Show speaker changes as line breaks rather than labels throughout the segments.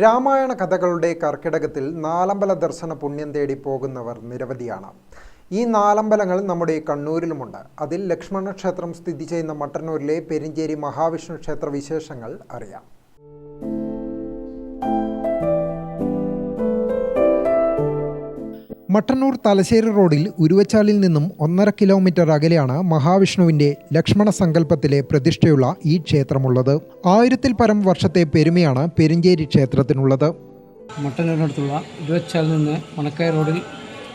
രാമായണ കഥകളുടെ കർക്കിടകത്തിൽ നാലമ്പല ദർശന പുണ്യം തേടി പോകുന്നവർ നിരവധിയാണ്. ഈ നാലമ്പലങ്ങൾ നമ്മുടെ കണ്ണൂരിലുമുണ്ട്. അതിൽ ലക്ഷ്മണക്ഷേത്രം സ്ഥിതി ചെയ്യുന്ന മട്ടന്നൂരിലെ പെരിഞ്ചേരി മഹാവിഷ്ണു ക്ഷേത്ര വിശേഷങ്ങൾ അറിയാം. മട്ടന്നൂർ തലശ്ശേരി റോഡിൽ ഉരുവച്ചാലിൽ നിന്നും ഒന്നര കിലോമീറ്റർ അകലെയാണ് മഹാവിഷ്ണുവിന്റെ ലക്ഷ്മണ സങ്കല്പത്തിലെ പ്രതിഷ്ഠയുള്ള ഈ ക്ഷേത്രമുള്ളത്. ആയിരത്തിൽ പരം വർഷത്തെ പെരുമയാണ് പെരിഞ്ചേരി ക്ഷേത്രത്തിനുള്ളത്.
മട്ടന്നൂരിനടുത്തുള്ള ഉരുവച്ചാലിൽ നിന്ന് മണക്കായ റോഡിൽ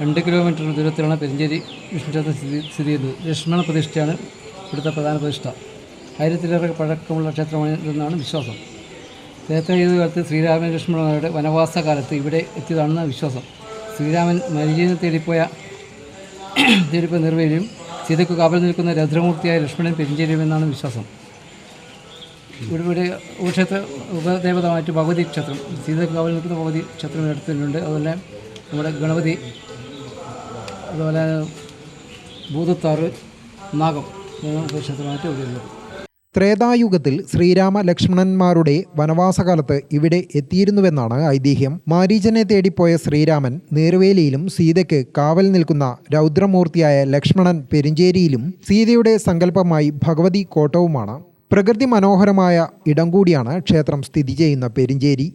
രണ്ട് കിലോമീറ്റർ ദൂരത്തിലാണ് പെരിഞ്ചേരി വിഷ്ണു ക്ഷേത്രം സ്ഥിതി സ്ഥിതി ചെയ്യുന്നത്. ലക്ഷ്മണ പ്രതിഷ്ഠയാണ് ഇവിടുത്തെ പ്രധാന പ്രതിഷ്ഠ. ആയിരത്തിലേറെ പഴക്കമുള്ള ക്ഷേത്രമാണെന്നാണ് വിശ്വാസം. ത്രേതായുഗ കാലത്ത് ശ്രീരാമ ലക്ഷ്മണരുടെ വനവാസ കാലത്ത് ഇവിടെ എത്തിയതാണെന്ന് വിശ്വാസം. ശ്രീരാമൻ മരീചിനെ തേടിപ്പോയ തേടിപ്പോയ നിർവഹിയും സീതയ്ക്ക് കാവൽ നിൽക്കുന്ന രദ്രമൂർത്തിയായ ലക്ഷ്മണൻ പെരിഞ്ചേരുമെന്നാണ് വിശ്വാസം. ഇവിടെ ഉപക്ഷേത്ര ഉപദേവതമായിട്ട് ഭഗവതി ക്ഷേത്രം സീതയ്ക്ക് കാവൽ നിൽക്കുന്ന ഭഗവതി ക്ഷേത്രം എടുത്തിട്ടുണ്ട്. അതുപോലെ നമ്മുടെ ഗണപതി അതുപോലെ ഭൂതത്താറ് നാഗം ക്ഷേത്രമായിട്ട് ഇവിടെയുള്ളത്
ത്രേതായുഗത്തിൽ ശ്രീരാമ ലക്ഷ്മണന്മാരുടെ വനവാസകാലത്ത് ഇവിടെ എത്തിയിരുന്നുവെന്നാണ് ഐതിഹ്യം. മാരീചനെ തേടിപ്പോയ ശ്രീരാമൻ നേർവേലിയിലും സീതയ്ക്ക് കാവൽ നിൽക്കുന്ന രൗദ്രമൂർത്തിയായ ലക്ഷ്മണൻ പെരിഞ്ചേരിയിലും സീതയുടെ സങ്കല്പമായി ഭഗവതി കോട്ടവുമാണ്. പ്രകൃതി മനോഹരമായ ഇടം കൂടിയാണ് ക്ഷേത്രം സ്ഥിതി ചെയ്യുന്ന പെരിഞ്ചേരി.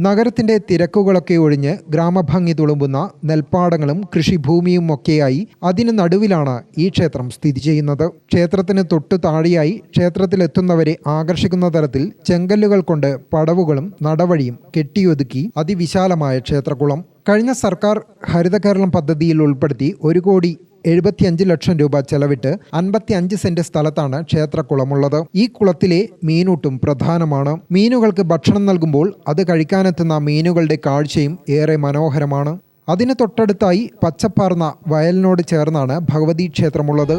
നഗരത്തിന്റെ തിരക്കുകളൊക്കെ ഒഴിഞ്ഞ് ഗ്രാമഭംഗി തുളുമ്പുന്ന നെൽപ്പാടങ്ങളും കൃഷിഭൂമിയും ഒക്കെയായി അതിന് നടുവിലാണ് ഈ ക്ഷേത്രം സ്ഥിതി ചെയ്യുന്നത്. ക്ഷേത്രത്തിന് തൊട്ടു താഴെയായി ക്ഷേത്രത്തിലെത്തുന്നവരെ ആകർഷിക്കുന്ന തരത്തിൽ ചെങ്കല്ലുകൾ കൊണ്ട് പടവുകളും നടവഴിയും കെട്ടിയൊതുക്കി അതിവിശാലമായ ക്ഷേത്രകുളം. കഴിഞ്ഞ സർക്കാർ ഹരിത കേരളം പദ്ധതിയിൽ ഉൾപ്പെടുത്തി ഒരു കോടി എഴുപത്തിയഞ്ച് ലക്ഷം രൂപ ചെലവിട്ട് അൻപത്തി അഞ്ച് സെന്റ് സ്ഥലത്താണ് ക്ഷേത്രക്കുളമുള്ളത്. ഈ കുളത്തിലെ മീനൂട്ടും പ്രധാനമാണ്. മീനുകൾക്ക് ഭക്ഷണം നൽകുമ്പോൾ അത് കഴിക്കാനെത്തുന്ന മീനുകളുടെ കാഴ്ചയും ഏറെ മനോഹരമാണ്. അതിന് തൊട്ടടുത്തായി പച്ചപ്പാർന്ന വയലിനോട് ചേർന്നാണ് ഭഗവതി ക്ഷേത്രമുള്ളത്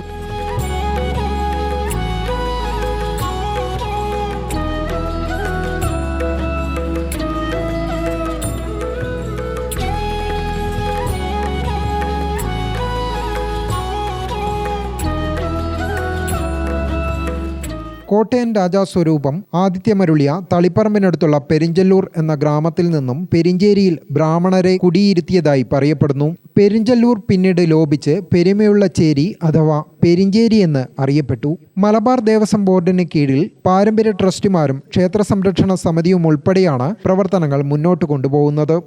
കോട്ടയൻ രാജാസ്വരൂപം ആദിത്യമരുളിയ തളിപ്പറമ്പിനടുത്തുള്ള പെരിഞ്ചല്ലൂർ എന്ന ഗ്രാമത്തിൽ നിന്നും പെരിഞ്ചേരിയിൽ ബ്രാഹ്മണരെ കുടിയിരുത്തിയതായി പറയപ്പെടുന്നു. പെരിഞ്ചല്ലൂർ പിന്നീട് ലോപിച്ച് പെരുമയുള്ള ചേരി അഥവാ പെരിഞ്ചേരി എന്ന് അറിയപ്പെട്ടു. മലബാർ ദേവസ്വം ബോർഡിന് കീഴിൽ പാരമ്പര്യ ട്രസ്റ്റുമാരും ക്ഷേത്ര സംരക്ഷണ സമിതിയും ഉൾപ്പെടെയാണ് പ്രവർത്തനങ്ങൾ മുന്നോട്ട് കൊണ്ടുപോകുന്നത്.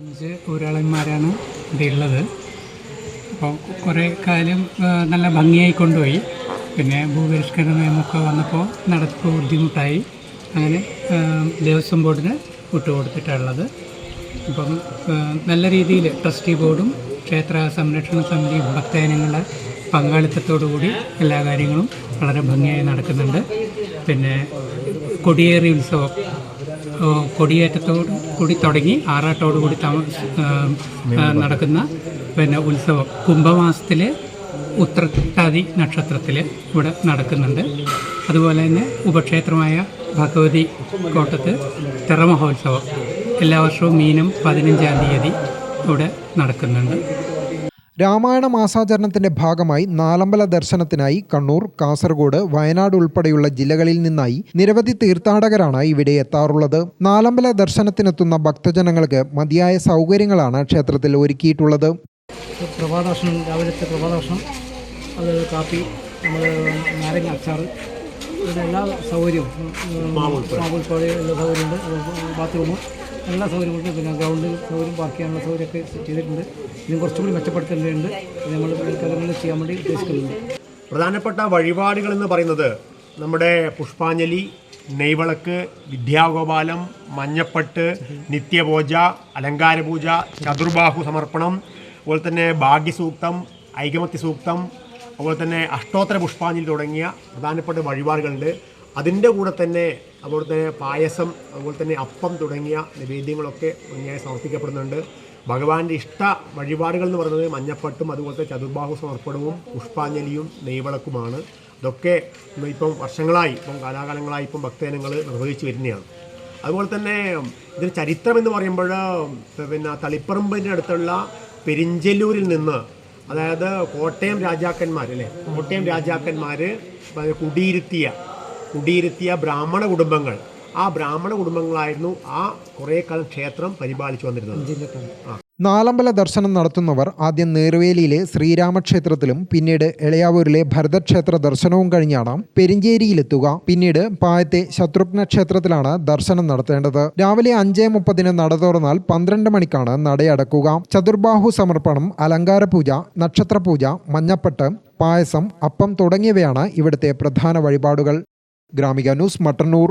അഞ്ച് ഇവിടെ ഉള്ളത് കുറേ കാലം നല്ല ഭംഗിയായി കൊണ്ടുപോയി. പിന്നെ ഭൂപരിഷ്കരണ നിയമമൊക്കെ വന്നപ്പോൾ നടപ്പ് ബുദ്ധിമുട്ടായി. അങ്ങനെ ദേവസ്വം ബോർഡിന് വിട്ടുകൊടുത്തിട്ടുള്ളത്. അപ്പം നല്ല രീതിയിൽ ട്രസ്റ്റി ബോർഡും ക്ഷേത്ര സംരക്ഷണ സമിതി ഭക്തജനങ്ങളുടെ പങ്കാളിത്തത്തോടു കൂടി എല്ലാ കാര്യങ്ങളും വളരെ ഭംഗിയായി നടക്കുന്നുണ്ട്. പിന്നെ കൊടിയേറി ഉത്സവം കൊടിയേറ്റത്തോട് കൂടി തുടങ്ങി ആറാട്ടോടുകൂടി തമ നടക്കുന്ന പിന്നെ ഉത്സവം. കുംഭമാസത്തിലെ ഉത്രട്ടാതി നക്ഷത്രത്തിൽ ഇവിടെ നടക്കുന്നുണ്ട്. അതുപോലെ തന്നെ ഉപക്ഷേത്രമായ ഭഗവതി കോട്ടത്ത് തിറമഹോത്സവം എല്ലാ വർഷവും മീനം പതിനഞ്ചാം തീയതി ഇവിടെ നടക്കുന്നുണ്ട്.
രാമായണ മാസാചരണത്തിന്റെ ഭാഗമായി നാലമ്പല ദർശനത്തിനായി കണ്ണൂർ കാസർഗോഡ് വയനാട് ഉൾപ്പെടെയുള്ള ജില്ലകളിൽ നിന്നായി നിരവധി തീർത്ഥാടകരാണ് ഇവിടെ എത്താറുള്ളത്. നാലമ്പല ദർശനത്തിനെത്തുന്ന ഭക്തജനങ്ങൾക്ക് മതിയായ സൗകര്യങ്ങളാണ് ക്ഷേത്രത്തിൽ ഒരുക്കിയിട്ടുള്ളത്.
പ്രഭാതഭക്ഷണം രാവിലത്തെ പ്രഭാതഭക്ഷണം അത് കാപ്പി നമ്മൾ നാരങ്ങ അച്ചാർ ഇവിടെ എല്ലാ സൗകര്യവും മാവുൾപ്പാട് എല്ലാ സൗകര്യമുണ്ട്. ബാത്റൂം എല്ലാ സൗകര്യമുണ്ട് പിന്നെ ഗ്രൗണ്ട് സൗകര്യം പാർക്ക് ചെയ്യാനുള്ള സൗകര്യമൊക്കെ ചെയ്തിട്ടുണ്ട്. ഇതിന് കുറച്ചും കൂടി മെച്ചപ്പെടുത്തേണ്ടതുണ്ട്. നമ്മൾ കലങ്ങളിൽ ചെയ്യാൻ വേണ്ടി ഉദ്ദേശിക്കുന്നുണ്ട്.
പ്രധാനപ്പെട്ട വഴിപാടുകൾ എന്ന് പറയുന്നത് നമ്മുടെ പുഷ്പാഞ്ജലി നെയ്വിളക്ക് വിദ്യാഗോപാലം മഞ്ഞപ്പട്ട് നിത്യപൂജ അലങ്കാരപൂജ ചതുർബാഹു സമർപ്പണം അതുപോലെ തന്നെ ഭാഗ്യസൂക്തം ഐകമത്യ സൂക്തം അതുപോലെ തന്നെ അഷ്ടോത്തര പുഷ്പാഞ്ജലി തുടങ്ങിയ പ്രധാനപ്പെട്ട വഴിപാടുകളുണ്ട്. അതിന്റെ കൂടെ തന്നെ അതുപോലെ തന്നെ പായസം അതുപോലെ തന്നെ അപ്പം തുടങ്ങിയ നിവേദ്യങ്ങളൊക്കെ ഭംഗിയായി സമർപ്പിക്കപ്പെടുന്നുണ്ട്. ഭഗവാന്റെ ഇഷ്ട വഴിപാടുകൾ എന്ന് പറയുന്നത് മഞ്ഞപ്പട്ടും അതുപോലത്തെ ചതുർബാഹു സമർപ്പണവും പുഷ്പാഞ്ജലിയും നെയ്വിളക്കുമാണ്. ഇതൊക്കെ ഇപ്പം വർഷങ്ങളായി ഇപ്പം കാലാകാലങ്ങളായി ഇപ്പം ഭക്തജനങ്ങൾ നിർവഹിച്ചു വരുന്നതാണ്. അതുപോലെ തന്നെ ഇതിന് ചരിത്രം എന്ന് പറയുമ്പോൾ പിന്നെ തളിപ്പറമ്പിന്റെ അടുത്തുള്ള പെരിഞ്ചല്ലൂരിൽ നിന്ന് അതായത് കോട്ടയം രാജാക്കന്മാർ അല്ലേ കോട്ടയം രാജാക്കന്മാർ കുടിയിരുത്തിയ കുടിയിരുത്തിയ ബ്രാഹ്മണ കുടുംബങ്ങൾ. ആ ബ്രാഹ്മണ കുടുംബങ്ങളായിരുന്നു ആ കുറേ കാലം ക്ഷേത്രം പരിപാലിച്ചു വന്നിരുന്നത്. ആ.
നാലമ്പല ദർശനം നടത്തുന്നവർ ആദ്യം നേർവേലിയിലെ ശ്രീരാമക്ഷേത്രത്തിലും പിന്നീട് എളയാവൂരിലെ ഭരതക്ഷേത്ര ദർശനവും കഴിഞ്ഞാണ് പെരിഞ്ചേരിയിലെത്തുക. പിന്നീട് പായത്തെ ശത്രുഘ്ന ക്ഷേത്രത്തിലാണ് ദർശനം നടത്തേണ്ടത്. രാവിലെ അഞ്ചേ മുപ്പതിന് നട തുറന്നാൽ പന്ത്രണ്ട് മണിക്കാണ് നടയടക്കുക. ചതുർബാഹു സമർപ്പണം അലങ്കാര പൂജ നക്ഷത്ര പൂജ മഞ്ഞപ്പട്ട് പായസം അപ്പം തുടങ്ങിയവയാണ് ഇവിടുത്തെ പ്രധാന വഴിപാടുകൾ. Gramika news Mattannur.